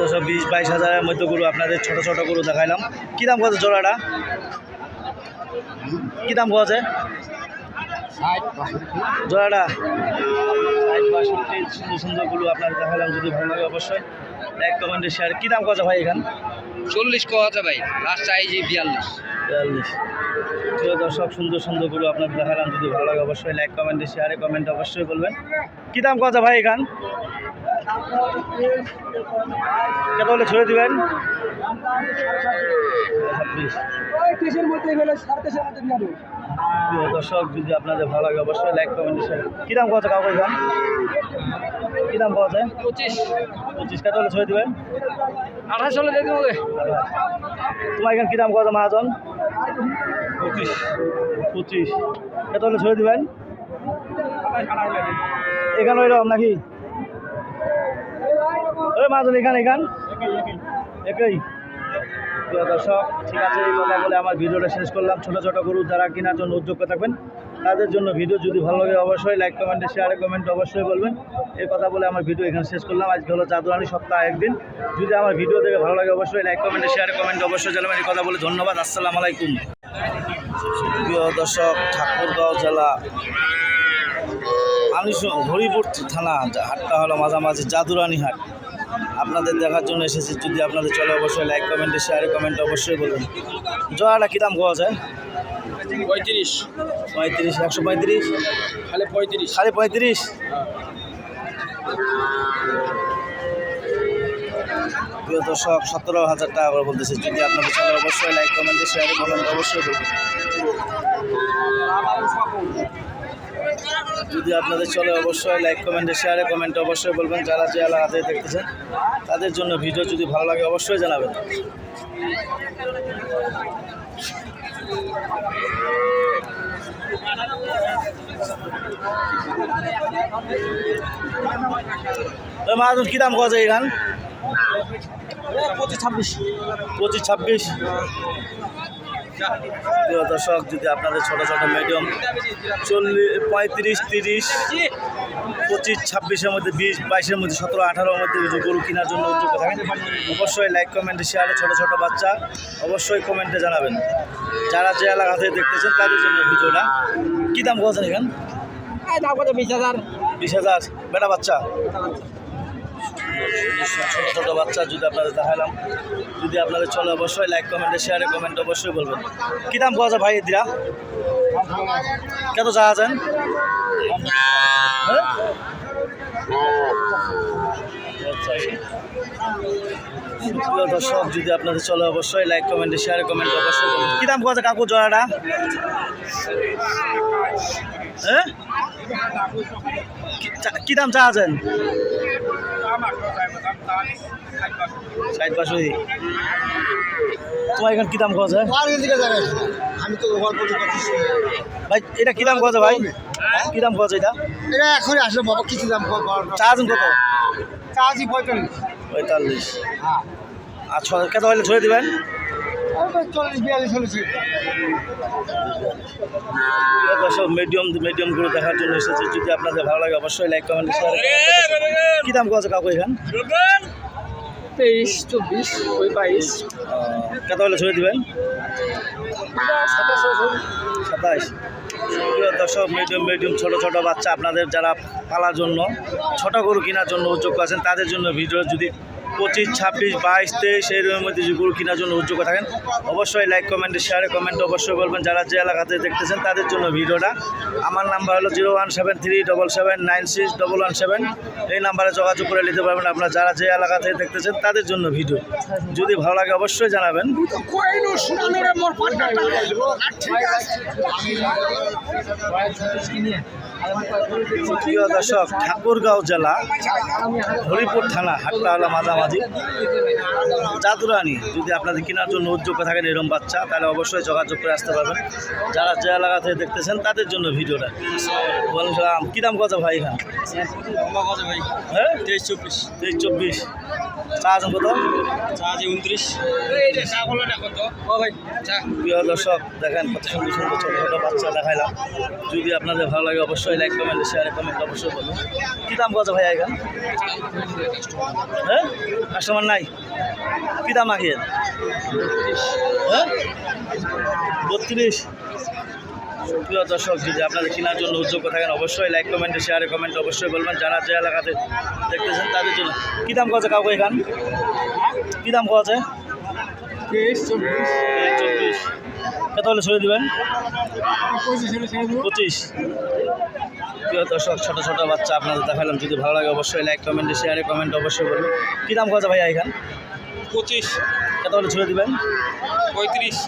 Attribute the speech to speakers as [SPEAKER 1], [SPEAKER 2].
[SPEAKER 1] দর্শক বিশ বাইশ হাজারের মধ্যে গরু আপনাদের ছোট ছোট গরু দেখাইলাম। কী দাম কত জোড়াটা? কী দাম কছে জোড়াটা? ষাট বাষট্টি সুন্দর সুন্দর গরু আপনাদের দেখালাম যদি ভালো লাগে অবশ্যই লাইক কমেন্টে শেয়ার কী দাম কছে ভাই এখান?
[SPEAKER 2] চল্লিশ কথা ভাই? লাস্ট চাইছি বিয়াল্লিশ।
[SPEAKER 1] বিয়াল্লিশ। প্রিয় দর্শক সুন্দর সুন্দর গরু আপনাদের দেখালাম যদি ভালো লাগে অবশ্যই লাইক কমেন্টে শেয়ারে কমেন্ট অবশ্যই বলবেন। কী দাম কত ভাই এখান? কত হলে ছড়ে দিবেন? দর্শক যদি আপনাদের ভালো লাগে অবশ্যই লাইক কমেন্ট কী দাম কত কাউকে এখান কী দাম পাওয়া যায়?
[SPEAKER 2] পঁচিশ।
[SPEAKER 1] পঁচিশ। কত হলে ছড়ে দিবেন?
[SPEAKER 2] আঠাশ হলে দেখতে হবে
[SPEAKER 1] তোমার এখানে কী দাম কত মহাজন? পঁচিশ। পঁচিশ। কত হলে ছড়ে দিবেন? এখানে ওইরকম নাকি? মাজন এখান এখান। একই প্রিয় দর্শক, ঠিক আছে, এই কথা বলে আমার ভিডিওটা শেষ করলাম। ছোটো ছোটো গরু যারা কেনার জন্য উদ্যোগ থাকবেন, তাদের জন্য ভিডিও যদি ভালো লাগে, অবশ্যই লাইক কমেন্টে শেয়ারে কমেন্ট অবশ্যই বলবেন। এই কথা বলে আমার ভিডিও এখানে শেষ করলাম। আজকে হলো চাঁদুরানি সপ্তাহ একদিন। যদি আমার ভিডিও দেখে ভালো লাগে, অবশ্যই লাইক কমেন্টে শেয়ারে কমেন্ট অবশ্যই জানাবেন। এই কথা বলে ধন্যবাদ। আসসালামু আলাইকুম। প্রিয় দর্শক, ঠাকুরগাঁও জেলা শু- হরিপুর থানা, হাটটা হলো মাঝামাঝি জাদুরানি হাট। আপনাদের দেখার জন্য এসেছি। যদি আপনাদের চলে অবশ্যই লাইক কমেন্টে শেয়ারে কমেন্ট অবশ্যই বলুন জয়াটা কী দাম পাওয়া যায়?
[SPEAKER 2] পঁয়ত্রিশ।
[SPEAKER 1] পঁয়ত্রিশ একশো পঁয়ত্রিশ?
[SPEAKER 2] খালি পঁয়ত্রিশ।
[SPEAKER 1] সাড়ে পঁয়ত্রিশ? প্রিয় দর্শক সতেরো হাজার টাকা করে বলতেছে। যদি আপনাদের চলে অবশ্যই লাইক কমেন্টে শেয়ারে কমেন্ট অবশ্যই বলবেন। যদি আপনাদের চলে অবশ্যই লাইক কমেন্টে শেয়ারে কমেন্ট অবশ্যই বলবেন যারা যে এলাকাতে দেখতেছেন তাদের জন্য ভিডিও যদি ভালো লাগে অবশ্যই জানাবেন। মাহাজন কী দাম পাওয়া যায় এখান
[SPEAKER 2] পঁচিশ ছাব্বিশ।
[SPEAKER 1] পঁচিশ ছাব্বিশ। প্রিয় দর্শক যদি আপনাদের ছোটো ছোটো মিডিয়াম চল্লিশ পঁয়ত্রিশ তিরিশ পঁচিশ ছাব্বিশের মধ্যে বিশ বাইশের মধ্যে সতেরো আঠারোর মধ্যে গরু কেনার জন্য উদ্যোগ থাকেন অবশ্যই লাইক কমেন্টে শেয়ারে ছোটো ছোটো বাচ্চা অবশ্যই কমেন্টে জানাবেন। যারা যে এলাকা থেকে দেখতেছেন তাদের জন্য ভিডিওটা। কী দাম বলছেন এখান?
[SPEAKER 2] দাম কত? বিশ হাজার।
[SPEAKER 1] বিশ হাজার। বেটা বাচ্চা? ছোটো ছোটো বাচ্চা যদি আপনাদের দেখালাম, যদি আপনাদের চলে অবশ্যই লাইক কমেন্টে শেয়ারে কমেন্ট অবশ্যই বলবেন। কী দাম পাওয়া যায় ভাই দিরা চা আছেন হ্যাঁ? প্রিয় দর্শক, যদি আপনাদের চলে অবশ্যই লাইক কমেন্টে শেয়ারে কমেন্ট অবশ্যই কী দাম পাওয়া যায় কাকু জয়াটা হ্যাঁ? কি- দাম চা আছেন? ষাট পাঁচশো তোমার এখানে কী দাম যায়
[SPEAKER 3] আমি তো গল্প
[SPEAKER 1] ভাই এটা কী দাম খাওয়া ভাই? কী দাম খাওয়া এটা
[SPEAKER 3] এটা? এখনই আসলে বাবা কিছু দাম
[SPEAKER 1] চা আছেন কত?
[SPEAKER 3] চার্জি পঁয়তাল্লিশ।
[SPEAKER 1] পঁয়তাল্লিশ।
[SPEAKER 3] হ্যাঁ।
[SPEAKER 1] আর ছ কত হলে ছড়ে দিবেন?
[SPEAKER 3] চল্লিশ বিয়াল্লিশ
[SPEAKER 1] দর্শক মিডিয়াম মিডিয়ামগুলো দেখার জন্য এসেছে। যদি আপনাদের ভালো লাগে অবশ্যই লাইক কমেন্ট শেয়ার কী দাম খাওয়া কাকু এখান?
[SPEAKER 2] তেইশ চব্বিশ ওই বাইশ।
[SPEAKER 1] কত হলে ছড়ে দিবেন? সাতাইশ প্রিয় দর্শক মিডিয়াম মিডিয়াম ছোট ছোট বাচ্চা আপনাদের যারা পালার জন্য ছোট গরু কেনার জন্য উদ্যোগ আছেন তাদের জন্য ভিডিও যদি পঁচিশ, ছাব্বিশ, বাইশ, তেইশ এই রকমের মধ্যে যে গরু কেনার জন্য উদ্যোগ থাকেন, অবশ্যই লাইক কমেন্টে শেয়ারে কমেন্ট অবশ্যই বলবেন। যারা যে এলাকাতে দেখতেছেন, তাদের জন্য ভিডিওটা। আমার নাম্বার হলো zero one seven three double seven nine six double one seven এই নাম্বারে যোগাযোগ করে নিতে পারবেন আপনারা। যারা যে এলাকা থেকে দেখতেছেন, তাদের জন্য ভিডিও। যদি ভালো লাগে অবশ্যই জানাবেন। প্রিয় দর্শক, ঠাকুরগাঁও জেলা, হরিপুর থানা হাটটা হলো মাঝামাঝি জাদুরানি যদি আপনাদের কেনার জন্য উদ্যোগ থাকেন এরম বাচ্চা তাহলে অবশ্যই যোগাযোগ করে আসতে পারবেন। যারা যে এলাকা থেকে দেখতেছেন তাদের জন্য ভিডিওটা। বলুন কী দাম কত ভাই এখানে?
[SPEAKER 2] ভাই?
[SPEAKER 1] হ্যাঁ?
[SPEAKER 2] তেইশ চব্বিশ।
[SPEAKER 1] তেইশ চব্বিশ। চা আছেন কত?
[SPEAKER 2] চা আছে উনত্রিশ। ও ভাই
[SPEAKER 1] প্রিয় দর্শক দেখেন কত সুন্দর সুন্দর ছোটো ছোটো বাচ্চা দেখাইলাম। যদি আপনাদের ভালো লাগে অবশ্যই লাইক কমেন্ট শেয়ারে কমেন্ট অবশ্যই বলুন। কী দাম কত ভাই এখান? হ্যাঁ? কাস্টমার নাই? কী দাম আগে? হ্যাঁ? বত্রিশ। প্রিয় দর্শক যদি আপনাদের কেনার জন্য উদ্যোগ থাকেন অবশ্যই লাইক কমেন্টে শেয়ারে কমেন্ট অবশ্যই বলবেন। যারা যে এলাকাতে দেখতেছেন তাদের জন্য কী দাম কছে কাউকে এখান? কী দাম কছে
[SPEAKER 3] তেইশ চব্বিশ।
[SPEAKER 1] চব্বিশ। কত হলে ছেড়ে দেবেন? পঁচিশ প্রিয় দর্শক ছোটো ছোটো বাচ্চা আপনাদের দেখালাম। যদি ভালো লাগে অবশ্যই লাইক কমেন্টে শেয়ারে কমেন্ট অবশ্যই বলুন কী দাম কছে ভাইয়া এখান?
[SPEAKER 2] পঁচিশ।
[SPEAKER 1] কত হলে ছেড়ে দেবেন?
[SPEAKER 2] পঁয়ত্রিশ।